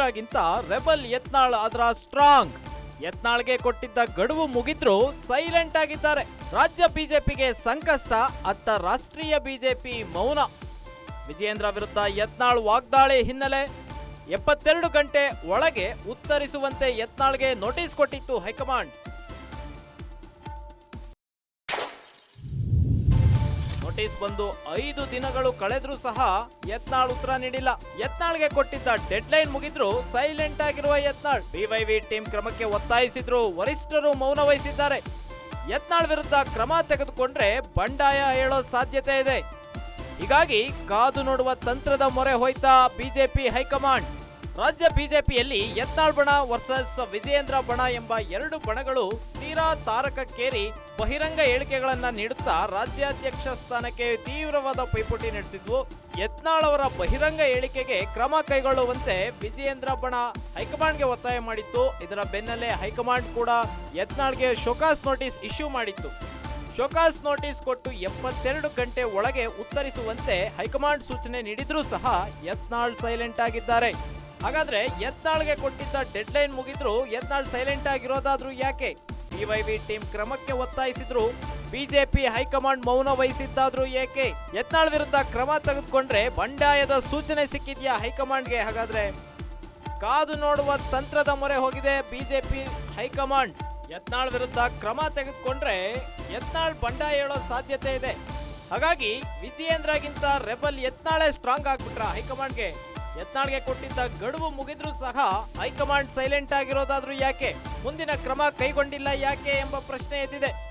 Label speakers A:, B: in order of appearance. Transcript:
A: ವಿಜಯೇಂದ್ರಗಿಂತ rebel Yatnal ಆದ್ರ strong. ಯತ್ನಾಳ್ಗೆ ಕೊಟ್ಟಿದ್ದ ಗಡುವು ಮುಗಿದ್ರು ಸೈಲೆಂಟ್ ಆಗಿದ್ದಾರೆ. ರಾಜ್ಯ ಬಿಜೆಪಿಗೆ ಸಂಕಷ್ಟ ಅತ್ತ ರಾಷ್ಟ್ರೀಯ ಬಿಜೆಪಿ ಮೌನ. ವಿಜಯೇಂದ್ರ ವಿರುದ್ಧ ಯತ್ನಾಳ್ ವಾಗ್ದಾಳಿ ಹಿನ್ನೆಲೆ ಎಪ್ಪತ್ತೆರಡು ಗಂಟೆ ಒಳಗೆ ಉತ್ತರಿಸುವಂತೆ ಯತ್ನಾಳ್ಗೆ ನೋಟಿಸ್ ಕೊಟ್ಟಿತ್ತು ಹೈಕಮಾಂಡ್. ನೋಟಿಸ್ ಬಂದು ಐದು ದಿನಗಳು ಕಳೆದ್ರೂ ಸಹ ಯತ್ನಾಳ್ ಉತ್ತರ ನೀಡಿಲ್ಲ. ಯತ್ನಾಳ್ಗೆ ಕೊಟ್ಟಿದ್ದ ಡೆಡ್ ಲೈನ್ ಮುಗಿದ್ರು ಸೈಲೆಂಟ್ ಆಗಿರುವ ಯತ್ನಾಳ್ ಬಿವೈವಿ ಟೀಮ್ ಕ್ರಮಕ್ಕೆ ಒತ್ತಾಯಿಸಿದ್ರು. ವರಿಷ್ಠರು ಮೌನ ವಹಿಸಿದ್ದಾರೆ. ಯತ್ನಾಳ್ ವಿರುದ್ಧ ಕ್ರಮ ತೆಗೆದುಕೊಂಡ್ರೆ ಬಂಡಾಯ ಹೇಳೋ ಸಾಧ್ಯತೆ ಇದೆ. ಹೀಗಾಗಿ ಕಾದು ನೋಡುವ ತಂತ್ರದ ಮೊರೆ ಹೋಯ್ತಾ ಬಿಜೆಪಿ ಹೈಕಮಾಂಡ್. ರಾಜ್ಯ ಬಿಜೆಪಿಯಲ್ಲಿ ಯತ್ನಾಳ್ ಬಣ ವರ್ಸಸ್ ವಿಜಯೇಂದ್ರ ಬಣ ಎಂಬ ಎರಡು ಬಣಗಳು ತೀರಾ ತಾರಕಕ್ಕೇರಿ ಬಹಿರಂಗ ಹೇಳಿಕೆಗಳನ್ನ ನೀಡುತ್ತಾ ರಾಜ್ಯಾಧ್ಯಕ್ಷ ಸ್ಥಾನಕ್ಕೆ ತೀವ್ರವಾದ ಪೈಪೋಟಿ ನಡೆಸಿದ್ವು. ಯತ್ನಾಳ್ ಅವರ ಬಹಿರಂಗ ಹೇಳಿಕೆಗೆ ಕ್ರಮ ಕೈಗೊಳ್ಳುವಂತೆ ವಿಜಯೇಂದ್ರ ಬಣ ಹೈಕಮಾಂಡ್ಗೆ ಒತ್ತಾಯ ಮಾಡಿತ್ತು. ಇದರ ಬೆನ್ನಲ್ಲೇ ಹೈಕಮಾಂಡ್ ಕೂಡ ಯತ್ನಾಳ್ಗೆ ಶೋಕಾಸ್ ನೋಟಿಸ್ ಇಶ್ಯೂ ಮಾಡಿತ್ತು. ಶೋಕಾಸ್ ನೋಟಿಸ್ ಕೊಟ್ಟು ಎಪ್ಪತ್ತೆರಡು ಗಂಟೆ ಒಳಗೆ ಉತ್ತರಿಸುವಂತೆ ಹೈಕಮಾಂಡ್ ಸೂಚನೆ ನೀಡಿದ್ರೂ ಸಹ ಯತ್ನಾಳ್ ಸೈಲೆಂಟ್ ಆಗಿದ್ದಾರೆ. ಹಾಗಾದ್ರೆ ಯತ್ನಾಳ್ಗೆ ಕೊಟ್ಟಿದ್ದ ಡೆಡ್ಲೈನ್ ಮುಗಿದ್ರು ಯತ್ನಾಳ್ ಸೈಲೆಂಟ್ ಆಗಿರೋದಾದ್ರೂ ಯಾಕೆ? ಡಿವೈವಿ ಟೀಮ್ ಕ್ರಮಕ್ಕೆ ಒತ್ತಾಯಿಸಿದ್ರು. ಬಿಜೆಪಿ ಹೈಕಮಾಂಡ್ ಮೌನ ವಹಿಸಿದ್ದಾದ್ರೂ ಏಕೆ? ಯತ್ನಾಳ್ ವಿರುದ್ಧ ಕ್ರಮ ತೆಗೆದುಕೊಂಡ್ರೆ ಬಂಡಾಯದ ಸೂಚನೆ ಸಿಕ್ಕಿದ್ಯಾ ಹೈಕಮಾಂಡ್ಗೆ ಹಾಗಾದ್ರೆ? ಕಾದು ನೋಡುವ ತಂತ್ರದ ಮೊರೆ ಹೋಗಿದೆ ಬಿಜೆಪಿ ಹೈಕಮಾಂಡ್. ಯತ್ನಾಳ್ ವಿರುದ್ಧ ಕ್ರಮ ತೆಗೆದುಕೊಂಡ್ರೆ ಯತ್ನಾಳ್ ಬಂಡಾಯ ಹೇಳೋ ಸಾಧ್ಯತೆ ಇದೆ. ಹಾಗಾಗಿ ವಿಜಯೇಂದ್ರಗಿಂತ ರೆಬಲ್ ಯತ್ನಾಳೆ ಸ್ಟ್ರಾಂಗ್ ಆಗ್ಬಿಟ್ರ ಹೈಕಮಾಂಡ್ಗೆ? ಯತ್ನಾಳ್ಗೆ ಕೊಟ್ಟಿದ್ದ ಗಡುವು ಮುಗಿದ್ರೂ ಸಹ ಹೈಕಮಾಂಡ್ ಸೈಲೆಂಟ್ ಆಗಿರೋದಾದ್ರೂ ಯಾಕೆ? ಮುಂದಿನ ಕ್ರಮ ಕೈಗೊಂಡಿಲ್ಲ ಯಾಕೆ ಎಂಬ ಪ್ರಶ್ನೆ ಎದ್ದಿದೆ.